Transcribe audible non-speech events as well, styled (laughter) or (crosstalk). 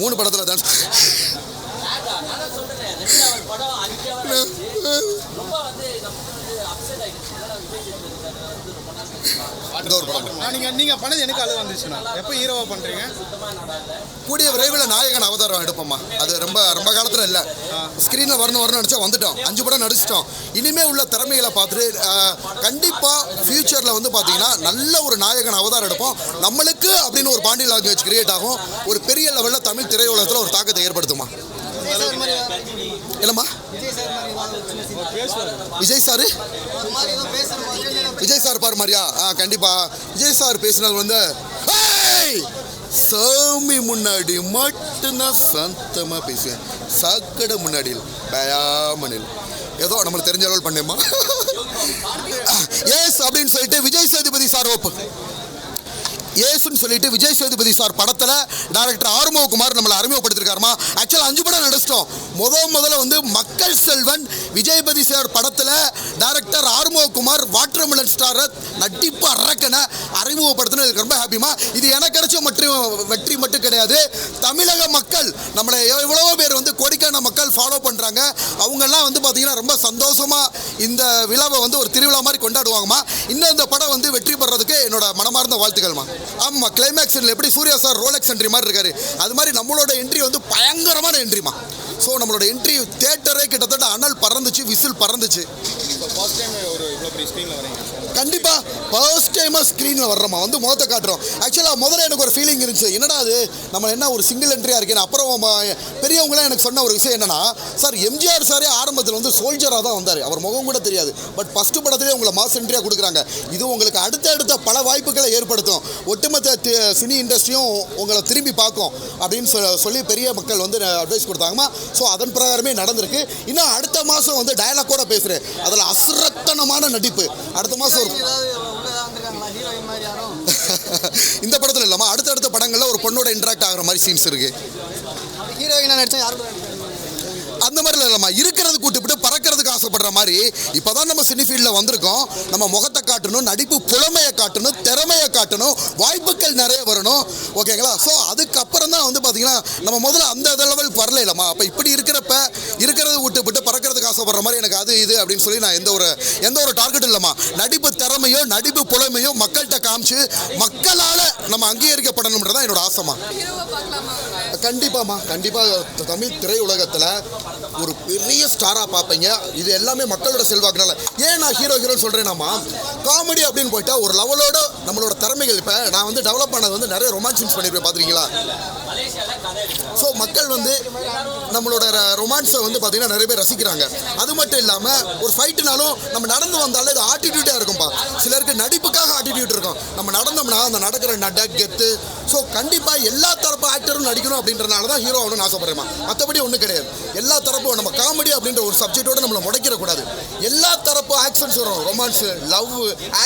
மூணு படத்தில் டான்ஸ் இந்த ஒரு படம் நான் நீங்கள் நீங்கள் பண்ணது எனக்கு அழுக வந்துச்சுண்ணா. எப்போ ஹீரோவாக பண்ணுறீங்க கூடிய விரைவில் நாயகன் அவதாரம் எடுப்போம்மா. அது ரொம்ப ரொம்ப காலத்தில் இல்லை. ஸ்க்ரீனில் வரணும் வரணும்னு நினச்சா வந்துட்டோம். அஞ்சு படம் நடிச்சிட்டோம். இனிமே உள்ள திறமைகளை பார்த்துட்டு கண்டிப்பாக ஃப்யூச்சரில் வந்து பார்த்தீங்கன்னா நல்ல ஒரு நாயகன் அவதாரம் எடுப்போம். நம்மளுக்கு அப்படின்னு ஒரு பாண்டி லாங்குவேஜ் கிரியேட் ஆகும். ஒரு பெரிய லெவலில் தமிழ் திரையுலகத்தில் ஒரு தாக்கத்தை ஏற்படுத்துமா? என்னம்மா? விஜய் சார்? விஜய் சார் பாரு மாதிரியா ஆ கண்டிப்பா. விஜய் சார் பேசினது வந்து சாமி முன்னாடி மட்டும்தான் சந்தமாக பேசுவேன். சாக்கடை முன்னாடி பயாமனில். ஏதோ நம்மளுக்கு தெரிஞ்ச அளவு பண்ணேம்மா. (laughs) எஸ் அப்படின்னு சொல்லிட்டு விஜய் சேதுபதி சார் ஓப்பு ஏசுன்னு சொல்லிட்டு விஜய் சேதுபதி சார் படத்தில் டைரக்டர் ஆறுமுககுமார் நம்மளை அறிமுகப்படுத்திருக்காருமா? ஆக்சுவலாக அஞ்சு படம் நடிச்சிட்டோம். முத முதல்ல வந்து மக்கள் செல்வன் விஜயபதி சார் படத்தில் டைரக்டர் ஆறுமுககுமார் வாட்டர்மெலன் ஸ்டாரை நட்டிப்பு அரக்கனை அறிமுகப்படுத்தினது ரொம்ப ஹாப்பிமா இது எனக்கு கிடைச்ச மட்டும் வெற்றி மட்டும் கிடையாது. தமிழக மக்கள் நம்மளை எவ்வளவோ பேர் வந்து கோடிக்கான மக்கள் ஃபாலோ பண்ணுறாங்க அவங்கெல்லாம் வந்து பார்த்தீங்கன்னா ரொம்ப சந்தோஷமாக இந்த விழாவை வந்து ஒரு திருவிழா மாதிரி கொண்டாடுவாங்கம்மா. இன்னும் இந்த படம் வந்து வெற்றி பெறதுக்கு என்னோட மனமார்ந்த வாழ்த்துக்கள்மா. ஆமாம் கிளைமேக்ஸ் எப்படி சூர்யா சார் ரோலெக்ஸ் என்ட்ரி மாதிரி இருக்காரு. அது மாதிரி நம்மளோட என்ட்ரி வந்து பயங்கரமான என்ட்ரிமா ஸோ நம்மளோட என்ட்ரி தேட்டரே கிட்டத்தட்ட அனல் பறந்துச்சு விசில் பறந்துச்சு. கண்டிப்பாக ஃபர்ஸ்ட் டைமாக ஸ்க்ரீனில் காட்டுறோமா வந்து முகத்தை காட்டுறோம். ஆக்சுவலாக முதல்ல எனக்கு ஒரு ஃபீலிங் இருந்துச்சு. என்னடா அது நம்ம என்ன ஒரு சிங்கிள் என்ட்ரியாக இருக்கேன் அப்புறம் பெரியவங்களாம் எனக்கு சொன்ன ஒரு விஷயம் என்னன்னா சார் எம்ஜிஆர் சாரே ஆரம்பத்தில் வந்து சோல்ஜராக தான் வந்தார். அவர் முகம் கூட தெரியாது. பட் ஃபஸ்ட்டு படத்துலேயே உங்களை மாஸ் என்ட்ரியாக கொடுக்குறாங்க. இது உங்களுக்கு அடுத்தடுத்த பல வாய்ப்புகளை ஏற்படுத்தும். ஒட்டுமொத்த சினி இண்டஸ்ட்ரியும் உங்களை திரும்பி பார்க்கும். அப்படின்னு சொல்லி பெரிய மக்கள் வந்து அட்வைஸ் கொடுத்தாங்கம்மா. ஸோ அதன் பிரகாரமே நடந்திருக்கு. இன்னும் அடுத்த மாதம் வந்து டயலாக்கோட பேசுகிறேன் அதில் அசுரத்தனமான நடிப்பு. அடுத்த மாதம் ஒரு (laughs) இந்த படத்தில் இல்லாமல் அடுத்தடுத்த படங்களில் ஒரு பொண்ணோட இன்ட்ராக்ட் ஆகிற மாதிரி சீன்ஸ் இருக்கு. ஹீரோயினா நடிச்சா யாரும் அந்த மாதிரி இல்லைம்மா இருக்கிறது கூட்டுப்பிட்டு பறக்கிறதுக்கு ஆசைப்படுற மாதிரி இப்போதான் நம்ம சினி ஃபீல்டில் வந்திருக்கோம். நம்ம முகத்தை காட்டணும் நடிப்பு புலமையை காட்டணும் திறமையை காட்டணும் வாய்ப்புகள் நிறைய வரணும். ஓகேங்களா ஸோ அதுக்கப்புறம் தான் வந்து பார்த்தீங்கன்னா நம்ம முதல்ல அந்த லெவல் வரல இல்லைம்மா. அப்போ இப்படி இருக்கிறப்ப ஆசைப்படுற மாதிரி எனக்கு அது இது அப்படின்னு சொல்லி நான் எந்த ஒரு எந்த ஒரு டார்கெட் இல்லைம்மா. நடிப்பு திறமையோ நடிப்பு புலமையோ மக்கள்கிட்ட காமிச்சு மக்களால் நம்ம அங்கீகரிக்கப்படணுன்றதான் என்னோட ஆசைமா கண்டிப்பாம்மா கண்டிப்பாக தமிழ் திரையுலகத்தில் ஒரு பெரிய ஸ்டாராக பார்ப்பீங்க. இது எல்லாமே மக்களோட செல்வாக்குனால. ஏன் நான் ஹீரோ ஹீரோன்னு சொல்கிறேன்னாம்மா காமெடி அப்படின்னு போயிட்டா ஒரு லெவலோட நம்மளோட திறமைகள். இப்போ நான் வந்து டெவலப் பண்ணது வந்து நிறைய ரொமான்ஸ் பண்ணியிருப்பேன் பார்த்துருக்கீங்களா ஸோ மக்கள் வந்து நம்மளோட ரொமான்ஸை வந்து பார்த்தீங்கன்னா நிறைய பேர் ரசிக்கிறாங்க. அது மட்டும் இல்லாமல் ஒரு ஃபைட்டுனாலும் நம்ம நடந்து வந்தாலே அது ஆட்டிடியூட்டாக இருக்கும்பா. சிலருக்கு நடிப்புக்காக ஆட்டிடியூட் இருக்கும். நம்ம நடந்தோம்னா அந்த நடக்கிற நட கெத்து ஸோ கண்டிப்பாக எல்லா தரப்பு ஆக்டரும் நடிக்கணும் அப்படின்றனால தான் ஹீரோ ஆகணும்னு ஆசைப்படுறேன் மற்றபடி ஒன்றும் கிடையாது. எல்லா தரப்பும் நம்ம காமெடி அப்படின்ற ஒரு சப்ஜெக்டோட நம்மளை முடைக்கிறக்கூடாது எல்லா தரப்பு ஆக்ஷன்ஸ் வரும். Romance love